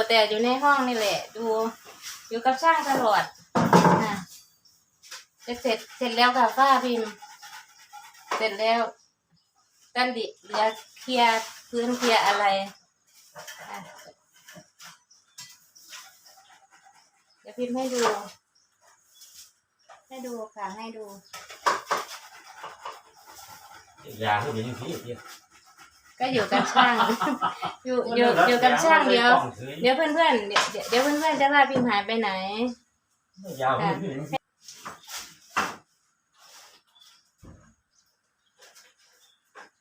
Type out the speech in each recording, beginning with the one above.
อยู่แต่อยู่ในห้องนี่แหละ ดูอยู่กับช่างตลอดอะจเสร็จเสร็จแล้วค่ะฝ้าพิมพ์ เสร็จแล้วด้นดิเหลือเคลียร์พื้นเคลียร์อะไรอะเดี๋ยวพิมพ์ให้ดู ให้ดูค่ะให้ดู ยาเขาเป็นยังพี่พี่ ก็อยู่กับช่าง อยู่อยู่อยู่กับช่างเดี๋ยว เดี๋ยวเพื่อนเพื่อนๆเดี๋ยวเดี๋ยวเดี๋ยวเพื่อนเพื่อนๆจะว่าพิมพ์หายไปไหน ยาวเขาเป็นยังพี่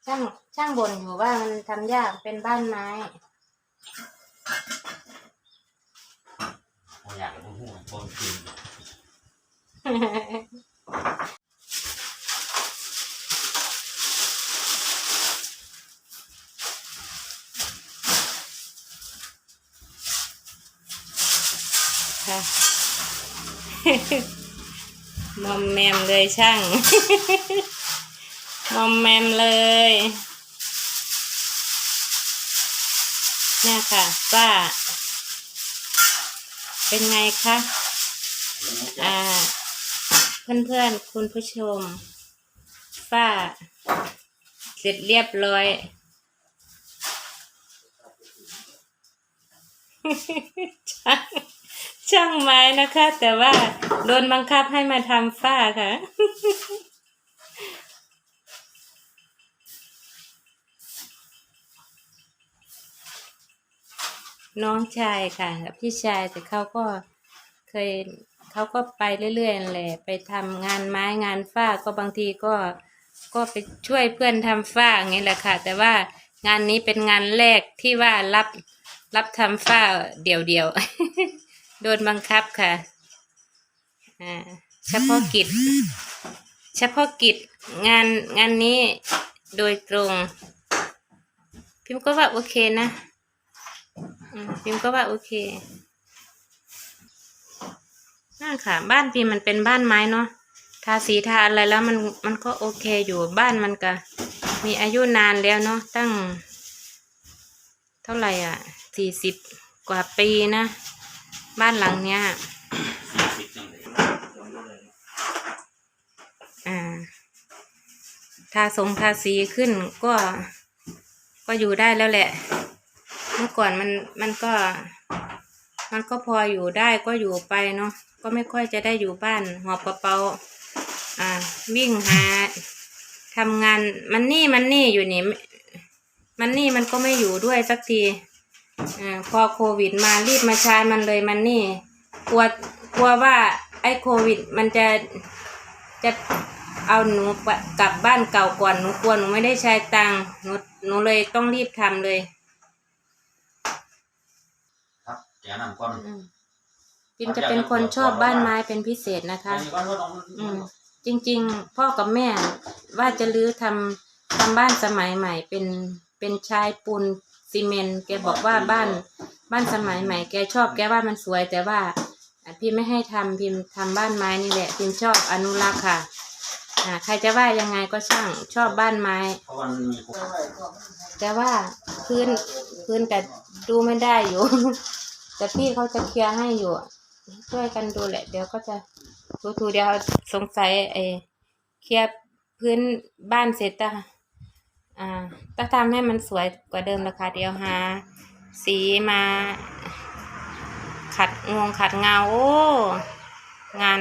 ช่างช่างบ่นอยู่ว่ามันทำยากเป็นบ้านไม้ อยากเป็นหัวบอลกิน มอมแมมเลยช่าง มอมแมมเลยเนี่ยค่ะป้า เป็นไงคะอ่า เพื่อนๆคุณผู้ชม ป้า เสร็จเรียบร้อยช่าง ช่างไม้นะคะ แต่ว่าโดนบังคับให้มาทำฝ้าค่ะ น้องชายค่ะกับพี่ชายแต่เขาก็เคยเขาก็ไปเรื่อยๆแหละไปทำงานไม้งานฝ้าก็บางทีก็ก็ไปช่วยเพื่อนทำฝ้าอย่างนี้แหละค่ะ แต่ว่างานนี้เป็นงานแรกที่ว่ารับรับทำฝ้าเดี่ยวๆ โดนบังคับค่ะอ่าเฉพาะกิจ เฉพาะกิจงานงานนี้โดยตรง พิมพ์ก็ว่าโอเคนะอืมพิมพ์ก็ว่าโอเคนั่นค่ะ บ้านพิมมันเป็นบ้านไม้เนาะทาสีทาอะไรแล้วมันมันก็โอเคอยู่บ้านมันก็มีอายุนานแล้วเนาะตั้ง เท่าไหร่อะสี่สิบกว่าปีนะ บ้านหลังเนี้ยอ่าทาสงทาสีขึ้นก็ ก็อยู่ได้แล้วแหละ เมื่อก่อนมันมันก็ มันก็พออยู่ได้ก็อยู่ไปเนาะก็ไม่ค่อยจะได้อยู่บ้านหอบกระเป๋าอ่า วิ่งหาทำงานมันนี่มันนี่อยู่นี่ มันนี่มันก็ไม่อยู่ด้วยสักที อ่าพอโควิดมารีบมาใช้มันเลยมันนี่ กลัวกลัวว่าไอ้โควิด มันจะจะเอาหนูไปกลับบ้านเก่าก่อนหนูกลัวหนูไม่ได้ใช้ตังค์หนูหนูเลยต้องรีบทำเลยครับแกนำก้อนอืมปิมจะเป็นคนชอบบ้านไม้เป็นพิเศษนะคะก้อนรถอืมจริงๆ พ่อกับแม่ว่าจะรื้อทำทำบ้านสมัยใหม่เป็นเป็นชายปูน ซีเมนต์แกบอกว่าบ้านบ้านสมัยใหม่แกชอบแกว่ามันสวยแต่ว่าพี่ไม่ให้ทำพิมทำบ้านไม้นี่แหละ พิมชอบอนุรักษ์ค่ะอ่าใครจะว่ายังไงก็ช่างชอบบ้านไม้ เพราะมันมีแต่ว่าพื้นพื้นแต่ดูไม่ได้อยู่ แต่พี่เขาจะเคลียร์ให้อยู่ ช่วยกันดูแหละ เดี๋ยวก็จะถูๆเดี๋ยวสงสัยไอ้เคลียร์พื้นบ้านเสร็จอะ อ่าต้องทำให้มันสวยกว่าเดิมราคาเดียวหา สีมา ขัดงวงขัดเงาโอ้งาน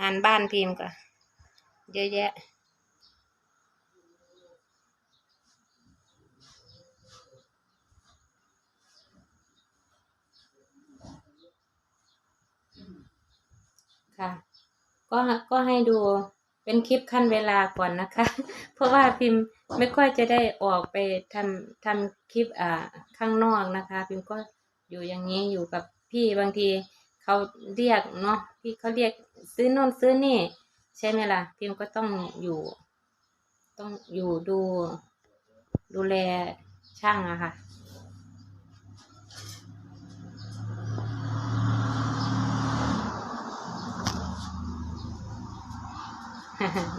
งานบ้านพิมพ์ก็เยอะแยะค่ะ ก็ก็ให้ดู เป็นคลิปขั้นเวลาก่อนนะคะ เพราะว่าพิมพ์ไม่ค่อยจะได้ออกไปทำทำคลิปอ่าข้างนอกนะคะ พิมพ์ก็อยู่อย่างนี้อยู่กับพี่บางทีเขาเรียกเนาะพี่เขาเรียกซื้อโน่นซื้อนี่ ใช่ไหมล่ะ พิมพ์ก็ต้องอยู่ ต้องอยู่ดู ดูแลช่างอะค่ะ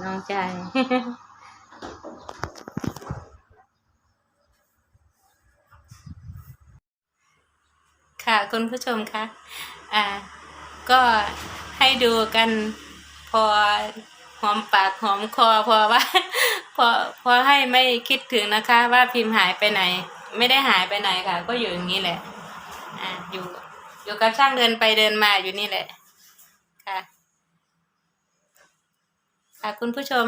น้องใจค่ะคุณผู้ชมคะอ่า ก็ให้ดูกันพอหอมปากหอมคอพอว่า พอพอให้ไม่คิดถึงนะคะ ว่าพิมพ์หายไปไหน ไม่ได้หายไปไหนค่ะ ก็อยู่อย่างนี้แหละ อ่าอยู่อยู่กับช่างเดินไปเดินมาอยู่นี่แหละ ค่ะคุณผู้ชม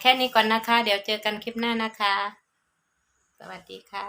แค่นี้ก่อนนะคะ เดี๋ยวเจอกันคลิปหน้านะคะ สวัสดีค่ะ